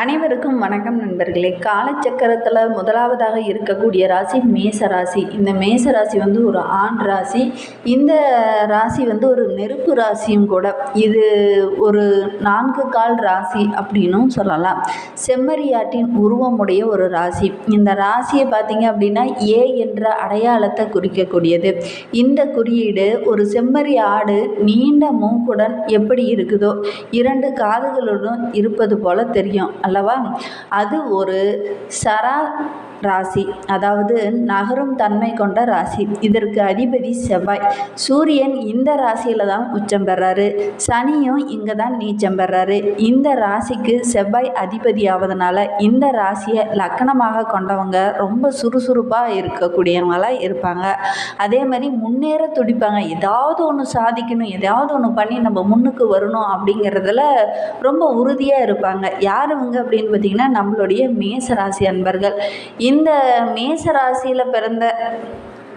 அனைவருக்கும் வணக்கம் நண்பர்களே. காலச்சக்கரத்தில் முதலாவதாக இருக்கக்கூடிய ராசி மேச ராசி. இந்த மேச ராசி வந்து ஒரு ஆண் ராசி. இந்த ராசி வந்து ஒரு நெருப்பு ராசியும் கூட. இது ஒரு நான்கு கால் ராசி அப்படின்னும் சொல்லலாம். செம்மறியாட்டின் உருவமுடைய ஒரு ராசி. இந்த ராசியை பார்த்தீங்க அப்படின்னா ஏ என்ற அடையாளத்தை குறிக்கக்கூடியது. இந்த குறியீடு ஒரு செம்மறி ஆடு நீண்ட மூக்குடன் எப்படி இருக்குதோ இரண்டு காதுகளுடன் இருப்பது போல தெரியும். அல்லவா? அது ஒரு சரா ராசி. அதாவது நகரும் தன்மை கொண்ட ராசி. இதற்கு அதிபதி செவ்வாய். சூரியன் இந்த ராசியில் தான் உச்சம் பெறாரு. சனியும் இங்கே தான் நீச்சம் பெறாரு. இந்த ராசிக்கு செவ்வாய் அதிபதி ஆவதனால இந்த ராசியை லக்கணமாக கொண்டவங்க ரொம்ப சுறுசுறுப்பாக இருக்கக்கூடியவங்களாக இருப்பாங்க. அதே மாதிரி முன்னேற துடிப்பாங்க. ஏதாவது ஒன்று சாதிக்கணும் எதாவது ஒன்று பண்ணி நம்ம முன்னுக்கு வரணும் அப்படிங்கிறதுல ரொம்ப உறுதியாக இருப்பாங்க. யார் இவங்க அப்படின்னு பார்த்தீங்கன்னா நம்மளுடைய மேச ராசி அன்பர்கள். இந்த மேச ராசியில் பிறந்த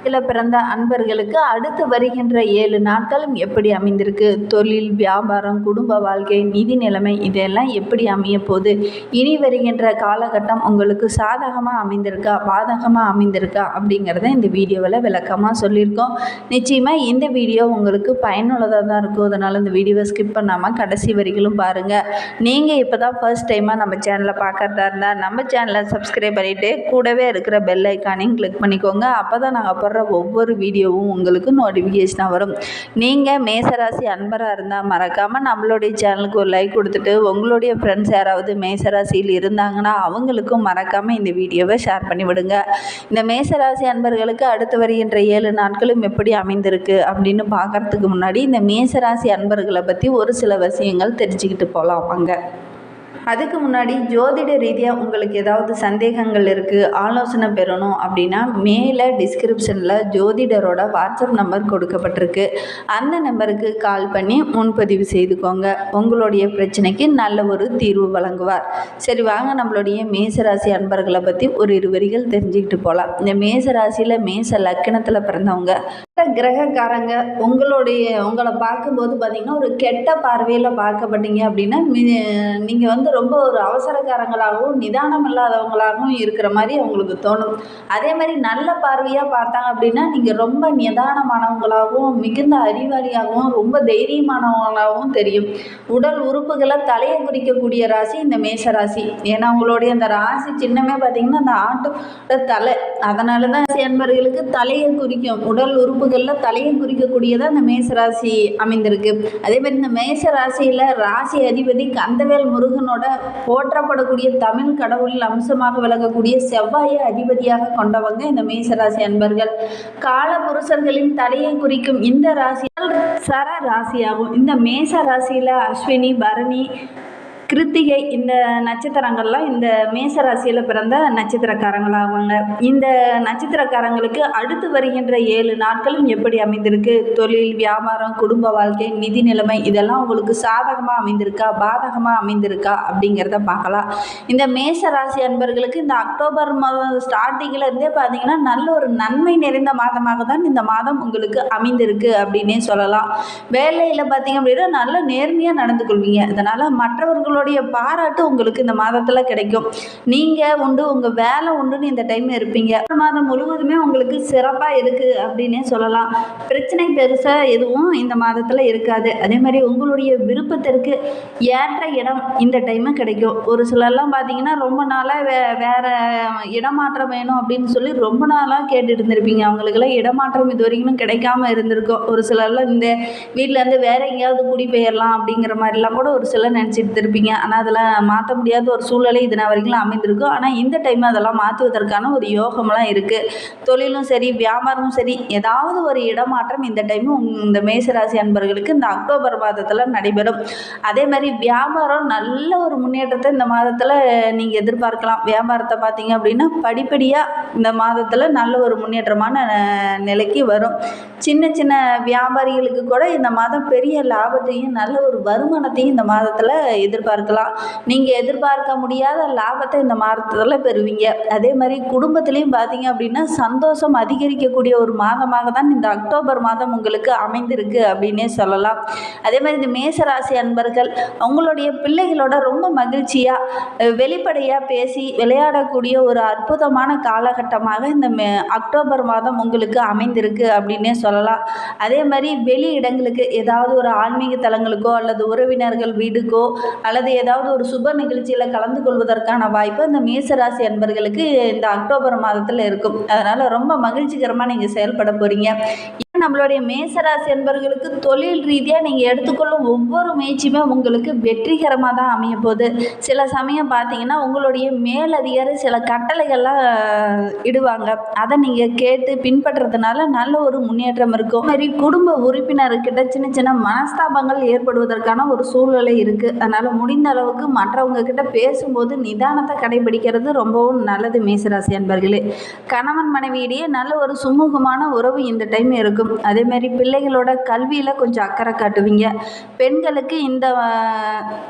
இதில் பிறந்த அன்பர்களுக்கு அடுத்து வருகின்ற ஏழு நாட்களும் எப்படி அமைந்திருக்கு? தொழில் வியாபாரம் குடும்ப வாழ்க்கை நிதி நிலைமை இதெல்லாம் எப்படி அமைய போகுது? இனி வருகின்ற காலகட்டம் உங்களுக்கு சாதகமாக அமைந்திருக்கா? பாதகமாக அமைந்திருக்கா? அப்படிங்கிறத இந்த வீடியோவில் விளக்கமாக சொல்லியிருக்கோம். நிச்சயமாக இந்த வீடியோ உங்களுக்கு பயனுள்ளதாக தான் இருக்கும். அதனால் இந்த வீடியோவை ஸ்கிப் பண்ணாமல் கடைசி வரிகளும் பாருங்கள் நீங்கள் இப்போ தான் ஃபர்ஸ்ட் டைமாக நம்ம சேனலை பார்க்குறதா இருந்தால் நம்ம சேனலை சப்ஸ்கிரைப் பண்ணிவிட்டு கூடவே இருக்கிற பெல் ஐக்கானையும் கிளிக் பண்ணிக்கோங்க. அப்போ தான் நாங்கள் போடுற ஒவ்வொரு வீடியோவும் உங்களுக்கு நோட்டிஃபிகேஷனாக வரும். நீங்கள் மேசராசி அன்பராக இருந்தால் மறக்காமல் நம்மளுடைய சேனலுக்கு ஒரு லைக் கொடுத்துட்டு உங்களுடைய ஃப்ரெண்ட்ஸ் யாராவது மேசராசியில் இருந்தாங்கன்னா அவங்களுக்கும் மறக்காமல் இந்த வீடியோவை ஷேர் பண்ணிவிடுங்க. இந்த மேசராசி அன்பர்களுக்கு அடுத்து வருகின்ற ஏழு நாட்களும் எப்படி அமைந்திருக்கு அப்படின்னு பார்க்கறதுக்கு முன்னாடி இந்த மேசராசி அன்பர்களை பற்றி ஒரு சில விஷயங்கள் தெரிஞ்சுக்கிட்டு போகலாம் வாங்க. அதுக்கு முன்னாடி ஜோதிட ரீதியாக உங்களுக்கு ஏதாவது சந்தேகங்கள் இருக்குது ஆலோசனை பெறணும் அப்படின்னா மேலே டிஸ்கிரிப்ஷனில் ஜோதிடரோட வாட்ஸ்அப் நம்பர் கொடுக்கப்பட்டிருக்கு. அந்த நம்பருக்கு கால் பண்ணி முன்பதிவு செய்துக்கோங்க. உங்களுடைய பிரச்சனைக்கு நல்ல ஒரு தீர்வு வழங்குவார். சரி வாங்க நம்மளுடைய மேசராசி அன்பர்களை பற்றி ஒரு இரு வரிகள் தெரிஞ்சுக்கிட்டு போகலாம் இந்த மேசராசியில் மேச லக்கணத்தில் பிறந்தவங்க கிரகக்காரங்க உங்களுடைய உங்களை பார்க்கும்போது பார்த்தீங்கன்னா ஒரு கெட்ட பார்வையில் பார்க்கப்பட்டீங்க அப்படின்னா நீங்கள் வந்து ரொம்ப ஒரு அவசரக்காரங்களாகவும் நிதானம் இல்லாதவங்களாகவும் இருக்கிற மாதிரி அவங்களுக்கு தோணும். அதே மாதிரி நல்ல பார்வையாக பார்த்தாங்க அப்படின்னா நீங்கள் ரொம்ப நிதானமானவங்களாகவும் மிகுந்த அறிவாளியாகவும் ரொம்ப தைரியமானவங்களாகவும் தெரியும். உடல் உறுப்புகளை தலையை குறிக்கக்கூடிய ராசி இந்த மேச ராசி. ஏன்னா உங்களுடைய அந்த ராசி சின்னமே பார்த்தீங்கன்னா அந்த ஆட்டோட தலை. அதனால தான் என்பர்களுக்கு தலையை குறிக்கும். உடல் உறுப்பு உறுப்புகளில் தலையை குறிக்கக்கூடியதாக அந்த மேச ராசி அமைந்திருக்கு. அதே மாதிரி இந்த மேச ராசியில் ராசி அதிபதி கந்தவேல் முருகனோட போற்றப்படக்கூடிய தமிழ் கடவுளில் அம்சமாக விளங்கக்கூடிய செவ்வாயை அதிபதியாக கொண்டவங்க இந்த மேசராசி அன்பர்கள். கால புருஷர்களின் தலையை குறிக்கும் இந்த ராசி சர ராசியாகும் இந்த மேச ராசியில் அஸ்வினி பரணி கிருத்திகை இந்த நட்சத்திரங்கள்லாம் இந்த மேச ராசியில் பிறந்த நட்சத்திரக்காரங்களாவாங்க. இந்த நட்சத்திரக்காரங்களுக்கு அடுத்து வருகின்ற ஏழு நாட்களும் எப்படி அமைந்திருக்கு? தொழில் வியாபாரம் குடும்ப வாழ்க்கை நிதி நிலைமை இதெல்லாம் உங்களுக்கு சாதகமாக அமைந்திருக்கா? பாதகமாக அமைந்திருக்கா? அப்படிங்கிறத பார்க்கலாம். இந்த மேச ராசி அன்பர்களுக்கு இந்த அக்டோபர் மாதம் ஸ்டார்டிங்கில் இருந்தே பார்த்தீங்கன்னா நல்ல ஒரு நன்மை நிறைந்த மாதமாக தான் இந்த மாதம் உங்களுக்கு அமைந்திருக்கு அப்படின்னே சொல்லலாம். வேலையில் பார்த்தீங்க அப்படின்னா நல்ல நேர்மையாக நடந்து கொள்வீங்க. இதனால் மற்றவர்கள் உங்களுடைய பாராட்டு உங்களுக்கு இந்த மாதத்தில் கிடைக்கும். நீங்கள் உண்டு உங்கள் வேலை உண்டுன்னு இந்த டைமில் இருப்பீங்க. மாதம் முழுவதுமே உங்களுக்கு சிறப்பாக இருக்குது அப்படின்னே சொல்லலாம். பிரச்சனை பெருசாக எதுவும் இந்த மாதத்தில் இருக்காது. அதே மாதிரி உங்களுடைய விருப்பத்திற்கு ஏற்ற இடம் இந்த டைமு கிடைக்கும். ஒரு சிலர்லாம் பார்த்தீங்கன்னா ரொம்ப நாளாக வே வேறு இடமாற்றம் வேணும் அப்படின்னு சொல்லி ரொம்ப நாளாக கேட்டுட்டு இருந்திருப்பீங்க அவங்களுக்கெல்லாம் இடமாற்றம் இது வரைக்கும் கிடைக்காம இருந்திருக்கும். ஒரு சிலர்லாம் இந்த வீட்டிலேருந்து வேறு எங்கேயாவது குடிபெயரலாம் அப்படிங்கிற மாதிரிலாம் கூட ஒரு சிலர் நினச்சிட்டு இருப்பீங்க இருப்பீங்க ஆனால் அதெல்லாம் மாற்ற முடியாத ஒரு சூழ்நிலை இதனால் வரைக்கும் அமைந்திருக்கும் ஆனால் இந்த டைம் அதெல்லாம் மாற்றுவதற்கான ஒரு யோகம்லாம் இருக்குது தொழிலும் சரி வியாபாரமும் சரி ஏதாவது ஒரு இடமாற்றம் இந்த டைம் இந்த மேசராசி அன்பர்களுக்கு இந்த அக்டோபர் மாதத்தில் நடைபெறும். அதே மாதிரி வியாபாரம் நல்ல ஒரு முன்னேற்றத்தை இந்த மாதத்தில் நீங்கள் எதிர்பார்க்கலாம். வியாபாரத்தை பார்த்தீங்க அப்படின்னா படிப்படியாக இந்த மாதத்தில் நல்ல ஒரு முன்னேற்றமான நிலைக்கு வரும். சின்ன சின்ன வியாபாரிகளுக்கு கூட இந்த மாதம் பெரிய லாபத்தையும் நல்ல ஒரு வருமானத்தையும் இந்த மாதத்தில் எதிர்பார்க்கலாம். எதிர்பார்க்கலாம். நீங்கள் எதிர்பார்க்க முடியாத லாபத்தை இந்த மாதத்தில் பெறுவீங்க. அதே மாதிரி குடும்பத்துலேயும் பார்த்தீங்க அப்படின்னா சந்தோஷம் அதிகரிக்கக்கூடிய ஒரு மாதமாக தான் இந்த அக்டோபர் மாதம் உங்களுக்கு அமைந்திருக்கு அப்படின்னே சொல்லலாம். அதே மாதிரி இந்த மேசராசி அன்பர்கள் உங்களுடைய பிள்ளைகளோட ரொம்ப மகிழ்ச்சியாக வெளிப்படையாக பேசி விளையாடக்கூடிய ஒரு அற்புதமான காலகட்டமாக இந்த மே அக்டோபர் மாதம் உங்களுக்கு அமைந்திருக்கு அப்படின்னே சொல்லலாம். அதே மாதிரி வெளி இடங்களுக்கு ஏதாவது ஒரு ஆன்மீக தலங்களுக்கோ அல்லது உறவினர்கள் வீடுக்கோ அல்லது ஏதாவது ஒரு சுப நிகழ்ச்சியில் கலந்து கொள்வதற்கான வாய்ப்பு இந்த மேசராசி அன்பர்களுக்கு இந்த அக்டோபர் மாதத்தில் இருக்கும். அதனால் ரொம்ப மகிழ்ச்சிகரமாக நீங்கள் செயல்பட போகிறீங்க நம்மளுடைய மேசராசி என்பவர்களுக்கு தொழில் ரீதியாக நீங்கள் எடுத்துக்கொள்ளும் ஒவ்வொரு முயற்சியுமே உங்களுக்கு வெற்றிகரமாக தான் அமைய போகுது. சில சமயம் பார்த்தீங்கன்னா உங்களுடைய மேலதிகாரி சில கட்டளைகள்லாம் இடுவாங்க. அதை நீங்கள் கேட்டு பின்பற்றுறதுனால நல்ல ஒரு முன்னேற்றம் இருக்கும். மாதிரி குடும்ப உறுப்பினர்கிட்ட சின்ன சின்ன மனஸ்தாபங்கள் ஏற்படுவதற்கான ஒரு சூழ்நிலை இருக்குது அதனால் முடிந்த அளவுக்கு மற்றவங்க கிட்ட பேசும்போது நிதானத்தை கடைபிடிக்கிறது ரொம்பவும் நல்லது மேசராசி என்பர்களே கணவன் மனைவியிடையே நல்ல ஒரு சுமூகமான உறவு இந்த டைம் இருக்கும். இருக்கும். அதேமாரி பிள்ளைகளோட கல்வியில் கொஞ்சம் அக்கறை காட்டுவீங்க. பெண்களுக்கு இந்த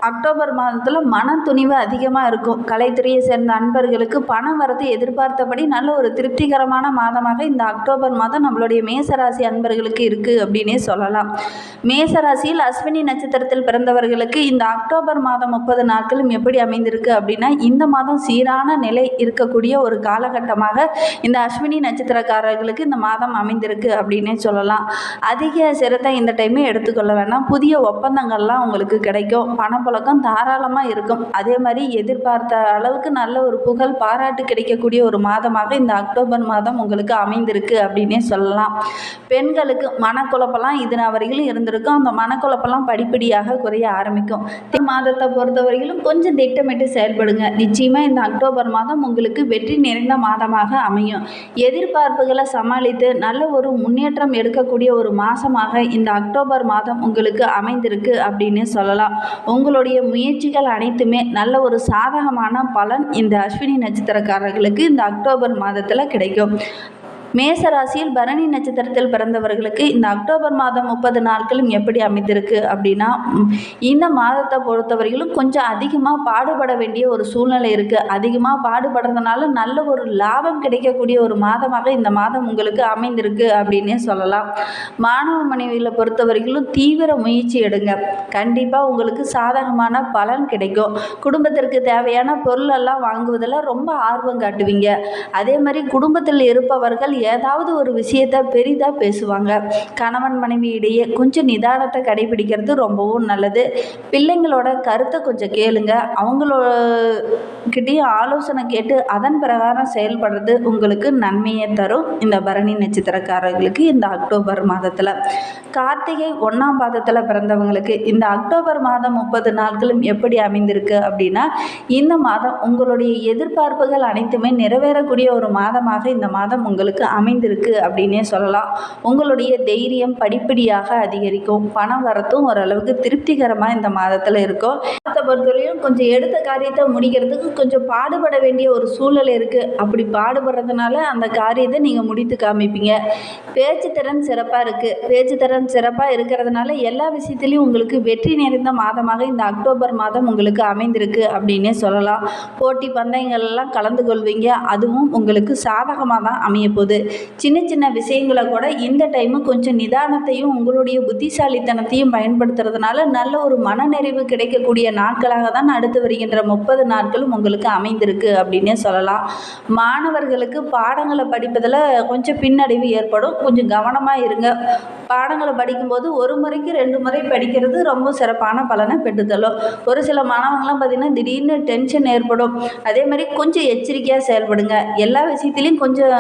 அக்டோபர் மாதத்தில் மன துணிவு அதிகமாக இருக்கும் கலைத்துறையை சேர்ந்த அன்பர்களுக்கு பணம் வரது எதிர்பார்த்தபடி நல்ல ஒரு திருப்திகரமான மாதமாக இந்த அக்டோபர் மாதம் நம்மளுடைய மேசராசி அன்பர்களுக்கு இருக்குது அப்படின்னே சொல்லலாம். மேசராசியில் அஸ்வினி நட்சத்திரத்தில் பிறந்தவர்களுக்கு இந்த அக்டோபர் மாதம் முப்பது நாட்களும் எப்படி அமைந்திருக்கு அப்படின்னா இந்த மாதம் சீரான நிலை இருக்கக்கூடிய ஒரு காலகட்டமாக இந்த அஸ்வினி நட்சத்திரக்காரர்களுக்கு இந்த மாதம் அமைந்திருக்கு அப்படின்னே சொல்லலாம். அதிக சிரத்தை இந்த டைமே எடுத்துக்கொள்ள வேண்டாம் புதிய ஒப்பந்தங்கள்லாம் உங்களுக்கு கிடைக்கும். பணப்புழக்கம் தாராளமாக இருக்கும். அதே மாதிரி எதிர்பார்த்த அளவுக்கு நல்ல ஒரு புகழ் பாராட்டு கிடைக்கக்கூடிய ஒரு மாதமாக இந்த அக்டோபர் மாதம் உங்களுக்கு அமைந்திருக்கு அப்படின்னே சொல்லலாம். பெண்களுக்கு மனக்குழப்பெல்லாம் இது வரையிலும் இருந்திருக்கும். அந்த மனக்குழப்பெல்லாம் படிப்படியாக குறைய ஆரம்பிக்கும். மாதத்தை பொறுத்தவரையிலும் கொஞ்சம் திட்டமிட்டு செயல்படுங்க. நிச்சயமாக இந்த அக்டோபர் மாதம் உங்களுக்கு வெற்றி நிறைந்த மாதமாக அமையும். எதிர்பார்ப்புகளை சமாளித்து நல்ல ஒரு முன்னேற்றம் எடுக்கக்கூடிய ஒரு மாதமாக இந்த அக்டோபர் மாதம் உங்களுக்கு அமைந்திருக்கு அப்படின்னு சொல்லலாம். உங்களுடைய முயற்சிகள் அனைத்துமே நல்ல ஒரு சாதகமான பலன் இந்த அஸ்வினி நட்சத்திரக்காரர்களுக்கு இந்த அக்டோபர் மாதத்தில் கிடைக்கும். மேசராசியில் பரணி நட்சத்திரத்தில் பிறந்தவர்களுக்கு இந்த அக்டோபர் மாதம் முப்பது நாட்களும் எப்படி அமைந்திருக்கு அப்படின்னா இந்த மாதத்தை பொறுத்தவரையிலும் கொஞ்சம் அதிகமாக பாடுபட வேண்டிய ஒரு சூழ்நிலை இருக்குது அதிகமாக பாடுபடுறதுனால நல்ல ஒரு லாபம் கிடைக்கக்கூடிய ஒரு மாதமாக இந்த மாதம் உங்களுக்கு அமைந்திருக்கு அப்படின்னே சொல்லலாம். மாணவ மனைவியில் பொறுத்தவரையிலும் தீவிர முயற்சி எடுங்க. கண்டிப்பாக உங்களுக்கு சாதகமான பலன் கிடைக்கும். குடும்பத்திற்கு தேவையான பொருளெல்லாம் வாங்குவதில் ரொம்ப ஆர்வம் காட்டுவீங்க. அதே மாதிரி குடும்பத்தில் இருப்பவர்கள் ஏதாவது ஒரு விஷயத்த பெரிதாக பேசுவாங்க. கணவன் மனைவி இடையே கொஞ்சம் நிதானத்தை கடைபிடிக்கிறது ரொம்பவும் நல்லது. பிள்ளைங்களோட கருத்தை கொஞ்சம் கேளுங்க. அவங்களோக்கிட்டேயும் ஆலோசனை கேட்டு அதன் பிரகாரம் செயல்படுறது உங்களுக்கு நன்மையை தரும். இந்த பரணி நட்சத்திரக்காரர்களுக்கு இந்த அக்டோபர் மாதத்தில். கார்த்திகை ஒன்றாம் பாதத்தில் பிறந்தவங்களுக்கு இந்த அக்டோபர் மாதம் முப்பது நாட்களும் எப்படி அமைந்திருக்கு அப்படின்னா இந்த மாதம் உங்களுடைய எதிர்பார்ப்புகள் அனைத்துமே நிறைவேறக்கூடிய ஒரு மாதமாக இந்த மாதம் உங்களுக்கு அமைந்திருக்கு அப்படின்னே சொல்லலாம். உங்களுடைய தைரியம் படிப்படியாக அதிகரிக்கும். பணம் வரத்தும் ஓரளவுக்கு திருப்திகரமாக இந்த மாதத்தில் இருக்கும். அதை பொறுத்தவரையும் கொஞ்சம் எடுத்த காரியத்தை முடிக்கிறதுக்கு கொஞ்சம் பாடுபட வேண்டிய ஒரு சூழல் இருக்குது அப்படி பாடுபடுறதுனால அந்த காரியத்தை நீங்கள் முடித்து காமிப்பீங்க. பேச்சு திறன் சிறப்பாக இருக்குது பேச்சு திறன் சிறப்பாக இருக்கிறதுனால எல்லா விஷயத்துலையும் உங்களுக்கு வெற்றி நிறைந்த மாதமாக இந்த அக்டோபர் மாதம் உங்களுக்கு அமைந்திருக்கு அப்படின்னே சொல்லலாம். போட்டி பந்தயங்கள்லாம் கலந்து கொள்வீங்க. அதுவும் உங்களுக்கு சாதகமாக தான் அமைய போகுது சின்ன சின்ன விஷயங்களை கூட இந்த டைமு கொஞ்சம் நிதானத்தையும் உங்களுடைய புத்திசாலித்தனத்தையும் பயன்படுத்துறதுனால நல்ல ஒரு மனநிறைவு கிடைக்கக்கூடிய நாட்களாக தான் அடுத்து வருகின்ற முப்பது நாட்களும் உங்களுக்கு அமைந்திருக்கு அப்படின்னே சொல்லலாம். மாணவர்களுக்கு பாடங்களை படிப்பதில் கொஞ்சம் பின்னடைவு ஏற்படும். கொஞ்சம் கவனமாக இருங்க. பாடங்களை படிக்கும்போது ஒரு முறைக்கு ரெண்டு முறை படிக்கிறது ரொம்ப சிறப்பான பலனை பெற்றுத்தரும். ஒரு சில மாணவங்களாம் பார்த்திங்கன்னா திடீர்னு டென்ஷன் ஏற்படும். அதே மாதிரி கொஞ்சம் எச்சரிக்கையாக செயல்படுங்க. எல்லா விஷயத்துலையும் கொஞ்சம்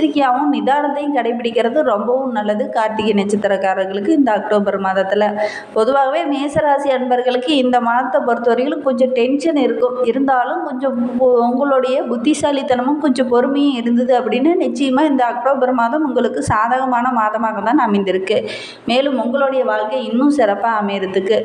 எச்சரிக்கையாகவும் நிதானத்தையும் கடைபிடிக்கிறது ரொம்பவும் நல்லது. கார்த்திகை நட்சத்திரக்காரர்களுக்கு இந்த அக்டோபர் மாதத்தில். பொதுவாகவே மேசராசி அன்பர்களுக்கு இந்த மாதத்தை பொறுத்தவரையிலும் கொஞ்சம் டென்ஷன் இருக்கும். இருந்தாலும் கொஞ்சம் உங்களுடைய புத்திசாலித்தனமும் கொஞ்சம் பொறுமையும் இருந்தது அப்படின்னு நிச்சயமாக இந்த அக்டோபர் மாதம் உங்களுக்கு சாதகமான மாதமாக தான் அமைந்திருக்கு. மேலும் உங்களுடைய வாழ்க்கை இன்னும் சிறப்பாக அமையறதுக்கு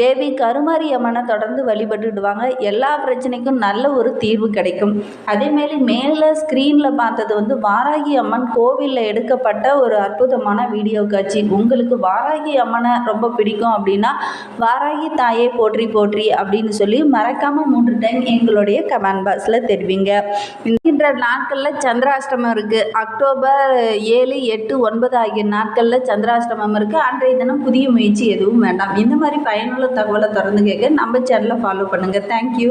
தேவி கருமாரி அம்மனை தொடர்ந்து வழிபட்டுடுவாங்க. எல்லா பிரச்சனைக்கும் நல்ல ஒரு தீர்வு கிடைக்கும். அதேமாரி மேலே ஸ்க்ரீனில் பார்த்தது வந்து வாராகி அம்மன் கோவிலில் எடுக்கப்பட்ட ஒரு அற்புதமான வீடியோ காட்சி. உங்களுக்கு வாராகி அம்மனை ரொம்ப பிடிக்கும் அப்படின்னா வாராகி தாயே போற்றி போற்றி அப்படின்னு சொல்லி மறக்காமல் மூன்று டைம் எங்களுடைய கமெண்ட் பாக்ஸில் தெரிவிங்க. இருக்கின்ற நாட்களில் சந்திராஷ்டமம் இருக்குது அக்டோபர் ஏழு எட்டு ஒன்பது ஆகிய நாட்களில் சந்திராஷ்டமம் இருக்குது அன்றைய தினம் புதிய முயற்சி எதுவும் வேண்டாம். இந்த மாதிரி பயனுள்ள தகவலை தொடர்ந்து கேட்க நம்ம சேனலை ஃபாலோ பண்ணுங்கள் தேங்க்யூ